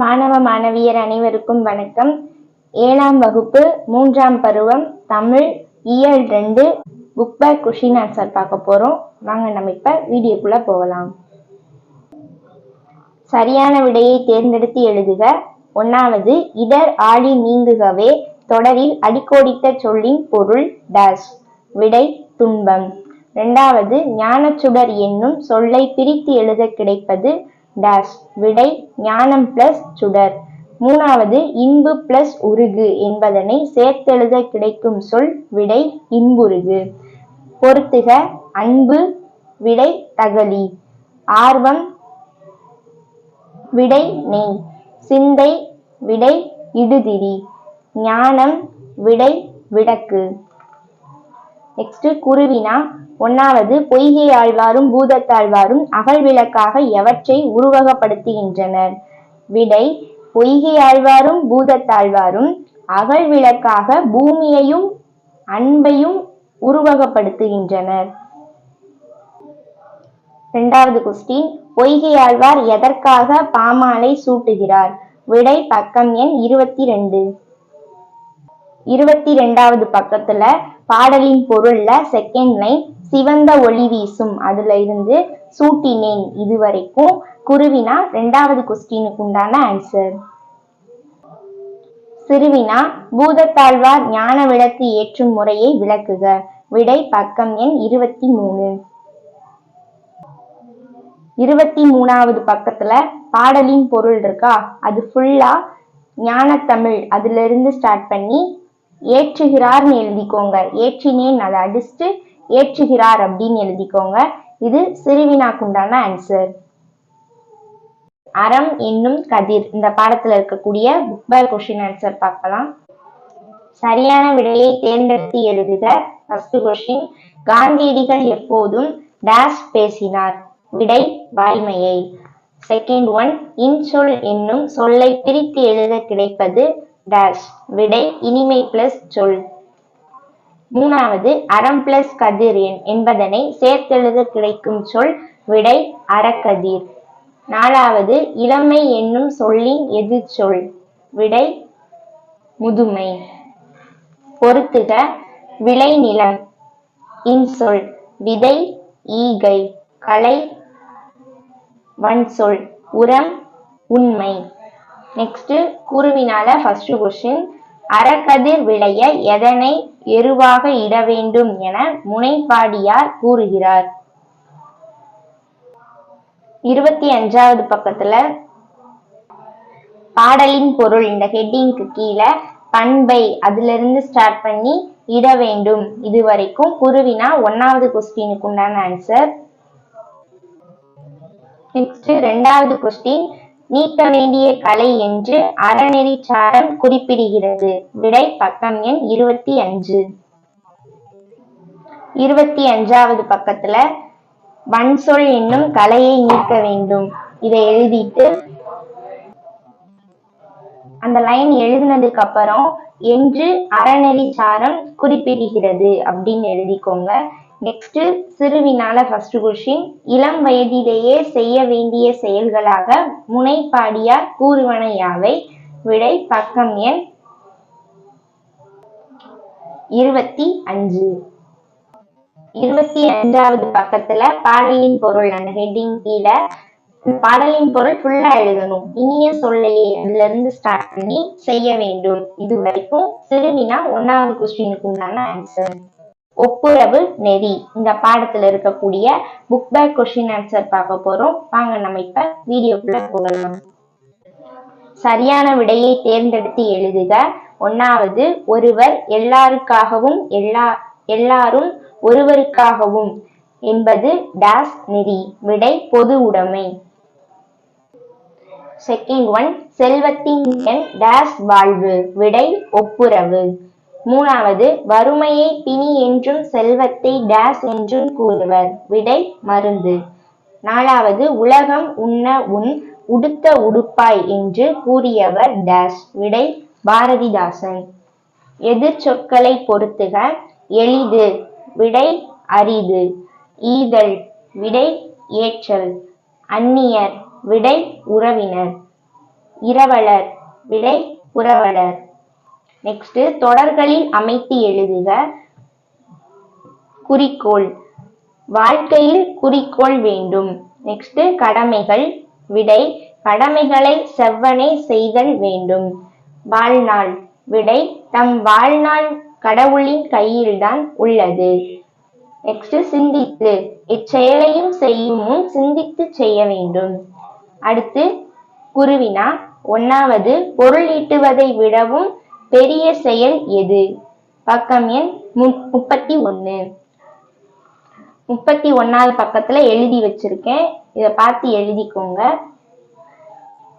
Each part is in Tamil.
மாணவ மாணவியர் அனைவருக்கும் வணக்கம். ஏழாம் வகுப்பு மூன்றாம் பருவம் தமிழ் இயல் ரெண்டு புக் பை கொஷின் ஆன்சர் பார்க்க போறோம். வாங்க நம்ம இப்ப வீடியோக்குள்ள போகலாம். சரியான விடையை தேர்ந்தெடுத்து எழுதுக. ஒன்னாவது இடர் ஆழி நீங்குகவே தொடரில் அடிக்கோடிட்ட சொல்லின் பொருள் டேஷ் விடை துன்பம். இரண்டாவது ஞானச்சுடர் என்னும் சொல்லை பிரித்து எழுத கிடைப்பது டேஷ் விடை ஞானம் பிளஸ் சுடர். மூணாவது இன்பு பிளஸ் உருகு என்பதனை சேர்த்தெழுத கிடைக்கும் சொல் விடை இன்புருகு. பொறுத்துக அன்பு விடை தகலி. ஆர்வம் விடை நெய். சிந்தை விடை இடுதிரி. ஞானம் விடை விடக்கு. நெக்ஸ்ட் குருவினா ஒன்னாவது பொய்கை ஆழ்வாரும் பூதத்தாழ்வாரும் அகல் விளக்காக எவற்றை உருவகப்படுத்துகின்றனர்? விடை பொய்கை ஆழ்வாரும் பூதத்தாழ்வாரும் அகல் விளக்காக பூமியையும் அன்பையும் உருவகப்படுத்துகின்றனர். இரண்டாவது கொஸ்டின் பொய்கை ஆழ்வார் எதற்காக பாமாலை சூட்டுகிறார்? விடை பக்கம் எண் இருபத்தி ரெண்டு இருபத்தி ரெண்டாவது பக்கத்துல பாடலின் பொருள்ல செகண்ட் லைன் சிவந்த ஒளி வீசும். அதுல இருந்து சூட்டினேன் இது வரைக்கும் குருவினா ரெண்டாவது கொஸ்டினுக்கு உண்டான ஆன்சர் சிறுவினா பூதத்தாழ்வார் ஞான விளக்கு ஏற்றும் முறையை விளக்குக. விடை பக்கம் எண் இருபத்தி மூணு. இருபத்தி மூணாவது பக்கத்துல பாடலின் பொருள் இருக்கா? அது ஃபுல்லா ஞானத்தமிழ். அதுல இருந்து ஸ்டார்ட் பண்ணி ஏற்றுகிறார்னு எழுதிக்கோங்க. ஏற்றினேன் அதை அடிச்சுட்டு ஏற்றுகிறார் அப்படின்னு எழுதிக்கோங்க. இது சிறுவினாக்குண்டான ஆன்சர் அறம் என்னும் கதிர். இந்த பாடத்துல இருக்கக்கூடிய புக் பை கொஸ்டின் ஆன்சர் பார்க்கலாம். சரியான விடையை தேர்ந்தெடுத்து எழுதுக. ஃபர்ஸ்ட் கொஸ்டின் காந்தியடிகள் எப்போதும் டேஷ் பேசினார். விடை வாய்மையை. செகண்ட் ஒன் இன்சொல் என்னும் சொல்லை பிரித்து எழுத கிடைப்பது டேஷ் விடை இனிமை பிளஸ் சொல். மூணாவது அறம் பிளஸ் கதிர் எண் என்பதனை சேர்த்தெழுத கிடைக்கும் சொல் விடை அறக்கதிர். நாலாவது இளமை என்னும் சொல்லின் எதிர்ச்சொல் விடை முதுமை. பொறுத்துக விளைநிலம் இன்சொல் விதை ஈகை கலை வன்சொல் உரம் உண்மை. நெக்ஸ்ட் குருவினால ஃபர்ஸ்ட் கொஸ்டின் அறக்கதிர் விளைய எதனை எருவாக இட வேண்டும் என முனைப்பாடியார் கூறுகிறார். இருபத்தி அஞ்சாவது பக்கத்துல பாடலின் பொருள் இந்த ஹெட்டிங்க்கு கீழே பண்பை அதுல இருந்து ஸ்டார்ட் பண்ணி இட வேண்டும் இது வரைக்கும் குருவினா ஒன்னாவது கொஸ்டினுக்கு உண்டான ஆன்சர் நெக்ஸ்ட் ரெண்டாவது கொஸ்டின் நீக்க வேண்டிய கலை என்று அறநெறி சாரம் குறிப்பிடுகிறது. விடை பக்கம் எண் இருபத்தி அஞ்சு. இருபத்தி அஞ்சாவது பக்கத்துல வன்சொல் என்னும் கலையை நீக்க வேண்டும். இதை எழுதிட்டு அந்த லைன் எழுதினதுக்கு அப்புறம் என்று அறநெறி சாரம் குறிப்பிடுகிறது அப்படின்னு எழுதிக்கோங்க. நெக்ஸ்ட் சிறுவினால ஃபர்ஸ்ட் கொஷின் இளம் வயதிலேயே செய்ய வேண்டிய செயல்களாக முனைப்பாடியார் கூறுவன யாவை? விடை பக்கம் எண் இருபத்தி அஞ்சு. இருபத்தி அஞ்சாவது பக்கத்துல பாடலின் பொருள் அந்த ஹெட்டிங் கீழே பாடலின் பொருள் ஃபுல்லா எழுதணும். இனிய சொல்லையே அதுல இருந்து ஸ்டார்ட் பண்ணி செய்ய வேண்டும். இது வரைக்கும் சிறுவினா ஒன்னாவது கொஸ்டினுக்கு உண்டான ஆன்சர் ஒப்புரவு நெறி. இந்த பாடத்துல இருக்கக்கூடிய புக் பேக் கொஸ்டின் ஆன்சர் பார்க்க போறோம். வாங்க நம்ம இப்ப வீடியோக்குள்ள போகலாம். சரியான விடையை தேர்ந்தெடுத்து எழுதுக. ஒன்னாவது ஒருவர் எல்லாருக்காகவும் எல்லா எல்லாரும் ஒருவருக்காகவும் என்பது டேஸ் நெறி. விடை பொது உடைமை. செகண்ட் ஒன் செல்வத்தின் டாஸ் டேஸ் வாழ்வு. விடை ஒப்புரவு. மூணாவது வறுமையை பிணி என்றும் செல்வத்தை டேஸ் என்றும் கூறுவர். விடை மருந்து. நாலாவது உலகம் உண்ண உன் உடுத்த உடுப்பாய் என்று கூறியவர் டேஸ். விடை பாரதிதாசன். எதிர் சொற்களை பொறுத்துக. எளிது. விடை அரிது. ஈதல். விடை ஏற்றல். அந்நியர். விடை உறவினர். இரவலர். விடை உறவலர். நெக்ஸ்ட் தொடர்களில் அமைத்து எழுதுக. குறிக்கோள். வாழ்க்கையில் குறிக்கோள் வேண்டும். நெக்ஸ்ட் கடமைகள். விடை. கடமைகளை செவ்வனே செய்தல் வேண்டும். வாழ்நாள். விடை. தம் வாழ்நாள் கடவுளின் கையில்தான் உள்ளது. நெக்ஸ்ட் சிந்தித்து. இச்செயலையும் செய்யும் முன் சிந்தித்து செய்ய வேண்டும். அடுத்து குருவினா. ஒன்னாவது பொருள் ஈட்டுவதை விடவும் பெரிய செயல் எது? பக்கம் எண் மு- முப்பத்தி ஒன்னு. முப்பத்தி ஒன்னாவது பக்கத்துல எழுதி வச்சிருக்கேன். இதை பார்த்து எழுதிக்கோங்க.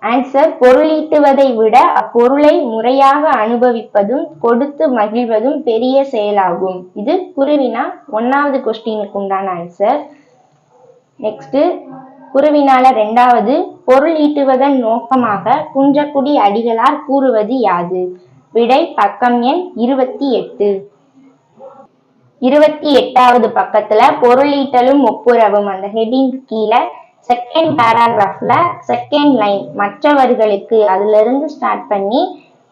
ஆன்சர் பொருளீட்டுவதை விட அப்பொருளை முறையாக அனுபவிப்பதும் கொடுத்து மகிழ்வதும் பெரிய செயலாகும். இது குருவினா ஒன்னாவது கொஸ்டினுக்கு உண்டான ஆன்சர் நெக்ஸ்ட் குருவினால ரெண்டாவது பொருள் ஈட்டுவதன் நோக்கமாக குன்றக்குடி அடிகளார் கூறுவது யாது? விடை பக்கம் எண் இருபத்தி எட்டு. இருபத்தி எட்டாவது பக்கத்துல பொருளீட்டலும் ஒப்புரவும். அந்த ஹெட்டிங் கீழே செகண்ட் பேராகிராஃப்ல செகண்ட் லைன் மற்றவர்களுக்கு அதுல இருந்து ஸ்டார்ட் பண்ணி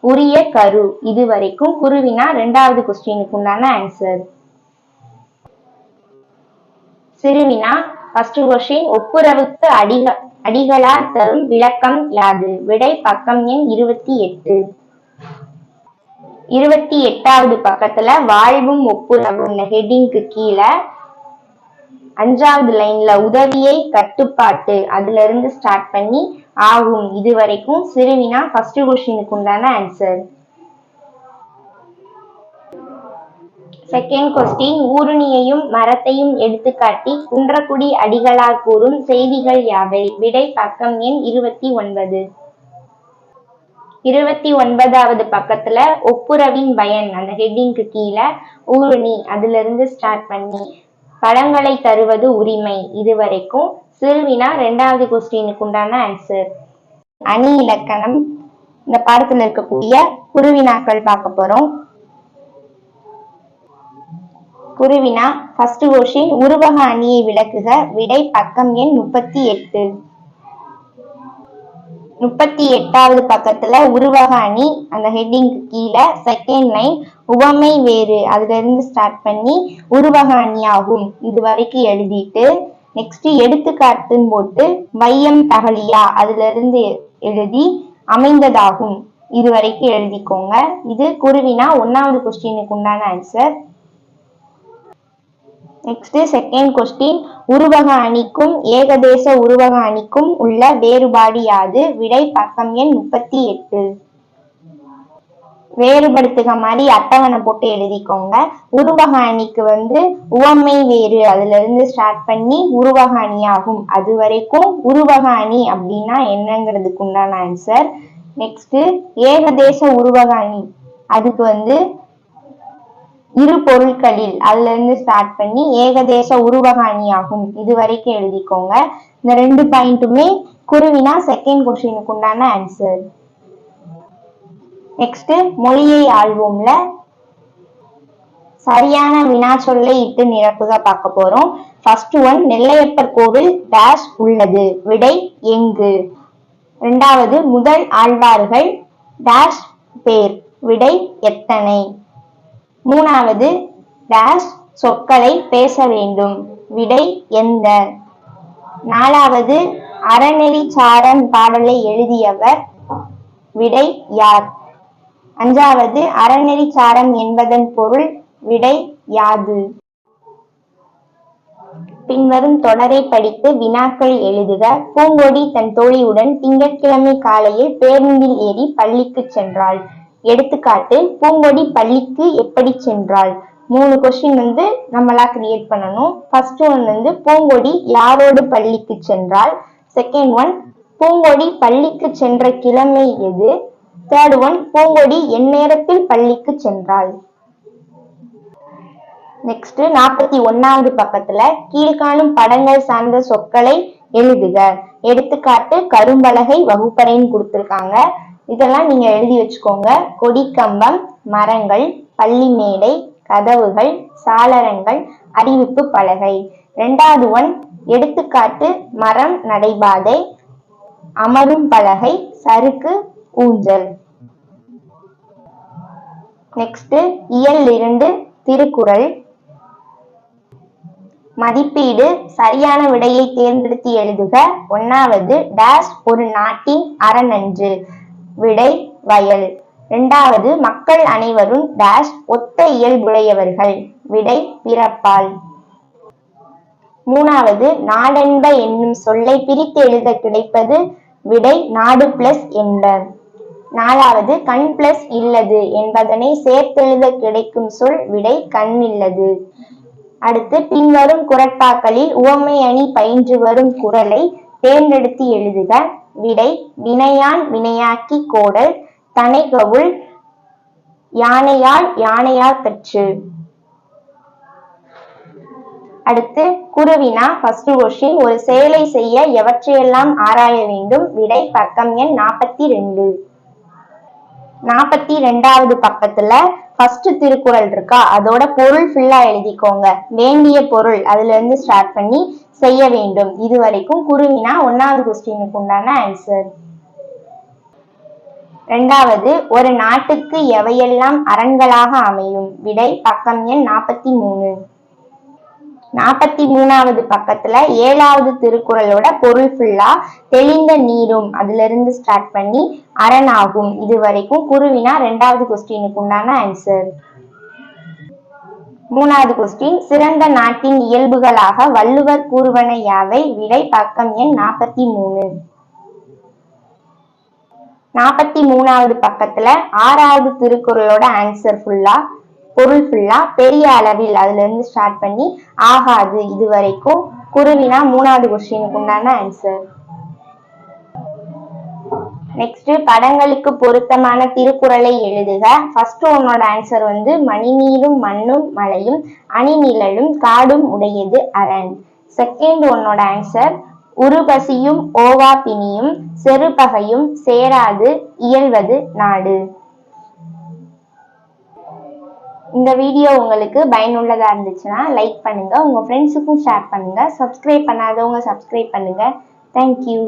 உரிய கரு. இது வரைக்கும் குருவினா ரெண்டாவது கொஸ்டினுக்கு உண்டான ஆன்சர் சிறுவினா ஃபர்ஸ்ட் கொஸ்டின் ஒப்புரவுக்கு அடிக அடிகளார் தரும் விளக்கம் யாது. விடை பக்கம் எண் இருபத்தி எட்டு. இருபத்தி எட்டாவது பக்கத்துல வாழ்வும் ஒப்புரவும் ஹெட்டிங்க்கு கீழே அஞ்சாவது லைன்ல உதவியை கட்டுப்பாட்டு அதுல இருந்து ஸ்டார்ட் பண்ணி ஆகும். இது வரைக்கும் சிறுவினா ஃபர்ஸ்ட் கொஸ்டினுக்கு உண்டான ஆன்சர் செகண்ட் கொஸ்டின் ஊருணியையும் மரத்தையும் எடுத்துக்காட்டி குன்றக்குடி அடிகளார் கூறும் செய்திகள் யாவை? விடை பக்கம் எண் இருபத்தி ஒன்பது. இருபத்தி ஒன்பதாவது பக்கத்துல ஒப்புரவின் பயன் அந்த ஹெட்டிங்க்கு கீழே ஊருணி அதுல இருந்து ஸ்டார்ட் பண்ணி பழங்களை தருவது உரிமை. இது வரைக்கும் சிறுவினா ரெண்டாவது கொஸ்டினுக்கு உண்டான ஆன்சர் அணி இலக்கணம். இந்த பாடத்துல இருக்கக்கூடிய குருவினாக்கள் பார்க்க போறோம். குருவினா ஃபர்ஸ்ட் கொஸ்டின் உருவக அணியை விளக்குக. விடை பக்கம் எண் முப்பத்தி எட்டு. முப்பத்தி எட்டாவது பக்கத்துல உருவக அணி அந்த ஹெட்டிங்க்கு கீழே செகண்ட் லைன் உவமை வேறு. அதுல இருந்து ஸ்டார்ட் பண்ணி உருவக அணி ஆகும் இது வரைக்கும் எழுதிட்டு நெக்ஸ்ட் எடுத்துக்காட்டுன்னு போட்டு மையம் தகலியா அதுல இருந்து எழுதி அமைந்ததாகும். இது வரைக்கும் எழுதிக்கோங்க. இது குருவினா ஒன்னாவது கொஸ்டினுக்கு உண்டான ஆன்சர் நெக்ஸ்ட் செகண்ட் கொஸ்டின் உருவக அணிக்கும் ஏகதேச உருவக அணிக்கும் உள்ள வேறுபாடு யாது? விடை பக்கம் எண் முப்பத்தி எட்டு. வேறுபடுத்துக மாதிரி அட்டவணை போட்டு எழுதிக்கோங்க. உருவக அணிக்கு வந்து உவமை வேறு. அதுல இருந்து ஸ்டார்ட் பண்ணி உருவக அணி ஆகும் அது வரைக்கும் உருவக அணி அப்படின்னா என்னங்கிறதுக்கு உண்டான ஆன்சர் நெக்ஸ்ட் ஏகதேச உருவக அணி அதுக்கு வந்து இரு பொருட்களில் அதுல இருந்து ஸ்டார்ட் பண்ணி ஏகதேச உருவக அணி ஆகும் இது வரைக்கும் எழுதிக்கோங்க. இந்த ரெண்டு பாயிண்ட்டுமே குருவினா செகண்ட் கொஸ்டினுக்கு உண்டான ஆன்சர் நெக்ஸ்ட் மொழியை ஆழ்வோம்ல சரியான வினா சொல்லை இட்டு நிரப்புக பார்க்க போறோம். ஃபர்ஸ்ட் ஒன் நெல்லையப்பர் கோவில் டேஷ் உள்ளது. விடை எங்கு? ரெண்டாவது முதல் ஆழ்வார்கள் டேஷ் பேர். விடை எத்தனை? மூணாவது டேஷ் சொற்களை பேச வேண்டும். விடை எந்த? நாலாவது அறநெறி சாரன் பாடலை எழுதியவர் விடை யார்? அஞ்சாவது அறநெறி சாரம் என்பதன் பொருள் விடை யாது? பின்வரும் தொடரை படித்து வினாக்கள் எழுதுக. பூங்கொடி தன் தோழியுடன் திங்கட்கிழமை காலையில் பேருந்தில் ஏறி பள்ளிக்கு சென்றாள். எடுத்துக்காட்டு பூங்கொடி பள்ளிக்கு எப்படி சென்றாள்? மூணு கொஸ்டின் வந்து நம்மளா கிரியேட் பண்ணணும். ஃபர்ஸ்ட் ஒன் வந்து பூங்கொடி யாரோடு பள்ளிக்கு சென்றாள்? செகண்ட் ஒன் பூங்கொடி பள்ளிக்கு சென்ற கிழமை எது? தேர்ட் ஒன் பூங்கொடி எந்நேரத்தில் பள்ளிக்கு சென்றாள்? நெக்ஸ்ட் நாற்பத்தி ஒன்னாவது பக்கத்துல கீழ்காணும் படங்கள் சார்ந்த சொற்களை எழுதுக. எடுத்துக்காட்டு கரும்பலகை வகுப்பறைன்னு கொடுத்துருக்காங்க. இதெல்லாம் நீங்க எழுதி வச்சுக்கோங்க. கொடிக்கம்பம் மரங்கள் பள்ளி மேடை கதவுகள் சாளரங்கள் அறிவிப்பு பலகை. ரெண்டாவது ஒன் எடுத்துக்காட்டு மரம் நடைபாதை அமரும் பலகை சறுக்கு ஊஞ்சல். நெக்ஸ்ட் இயல் இரண்டு திருக்குறள். மதிப்பீடு சரியான விடையை தேர்ந்தெடுத்து எழுதுக. ஒன்னாவது டேஷ் ஒரு நாட்டின் அறநன்று விடை வயல். இரண்டாவது மக்கள் அனைவரும் டேஷ் ஒத்த இயல்புடையவர்கள். விடை பிறப்பால். மூணாவது நாடென்ப என்னும் சொல்லை பிரித்து எழுத கிடைப்பது விடை நாடு பிளஸ் என்ப. நாலாவது கண் பிளஸ் இல்லது என்பதனை சேர்த்தெழுத கிடைக்கும் சொல் விடை கண் இல்லது. அடுத்து பின்வரும் குரட்பாக்களில் உவமை அணி பயின்று வரும் குரலை தேர்ந்தெடுத்து எழுதுக. விடை வினையான் வினையாக்கி கோடல் தனைகவுள் யானையால் யானையால் பெற்று அடுத்து குருவினா ஃபர்ஸ்ட் கொஸ்டின் ஒரு செயலை செய்ய எவற்றையெல்லாம் ஆராய வேண்டும்? விடை பக்கம் எண் நாற்பத்தி ரெண்டு. நாற்பத்தி ரெண்டாவது பக்கத்துல ஃபர்ஸ்ட் திருக்குறள் இருக்கா? அதோட பொருள் ஃபுல்லா எழுதிக்கோங்க. வேண்டிய பொருள் அதுல இருந்து ஸ்டார்ட் பண்ணி செய்ய வேண்டும். இது வரைக்கும் குருவினா ஒன்னாவது கொஸ்டினுக்கு உண்டான ஆன்சர் ரெண்டாவது ஒரு நாட்டுக்கு எவையெல்லாம் அரண்களாக அமையும்? விடை பக்கம் எண் நாற்பத்தி மூணு. நாற்பத்தி மூணாவது பக்கத்துல ஏழாவது திருக்குறளோட பொருள் ஃபுல்லா தெளிந்த நீரும் அதுல இருந்து ஸ்டார்ட் பண்ணி அரணாகும் இது வரைக்கும் குருவினா ரெண்டாவது கொஸ்டினுக்கு உண்டான ஆன்சர் மூணாவது கொஸ்டின் சிறந்த நாட்டின் இயல்புகளாக வள்ளுவர் கூறுவன யாவை? விடை பக்கம் எண் நாற்பத்தி மூணு. நாற்பத்தி மூணாவது பக்கத்துல ஆறாவது திருக்குறளோட ஆன்சர் ஃபுல்லா பொருள் ஃபுல்லா பெரிய அளவில் அதுல இருந்து ஸ்டார்ட் பண்ணி ஆகாது இது வரைக்கும் குருவினா மூணாவது கொஸ்டினுக்கு உண்டான ஆன்சர் நெக்ஸ்ட் படங்களுக்கு பொருத்தமான திருக்குறளை எழுதுக. ஃபர்ஸ்ட் உன்னோட ஆன்சர் வந்து மணிநீரும் மண்ணும் மலையும் அணிநிழலும் காடும் உடையது அரண். செகண்ட் உன்னோட ஆன்சர் உருபசியும் ஓவா பிணியும் செருபகையும் சேராது இயல்வது நாடு. இந்த வீடியோ உங்களுக்கு பயனுள்ளதாக இருந்துச்சுன்னா லைக் பண்ணுங்கள் உங்கள் ஃப்ரெண்ட்ஸுக்கும் ஷேர் பண்ணுங்கள் சப்ஸ்கிரைப் பண்ணாதவங்க சப்ஸ்கிரைப் பண்ணுங்கள் தேங்க்யூ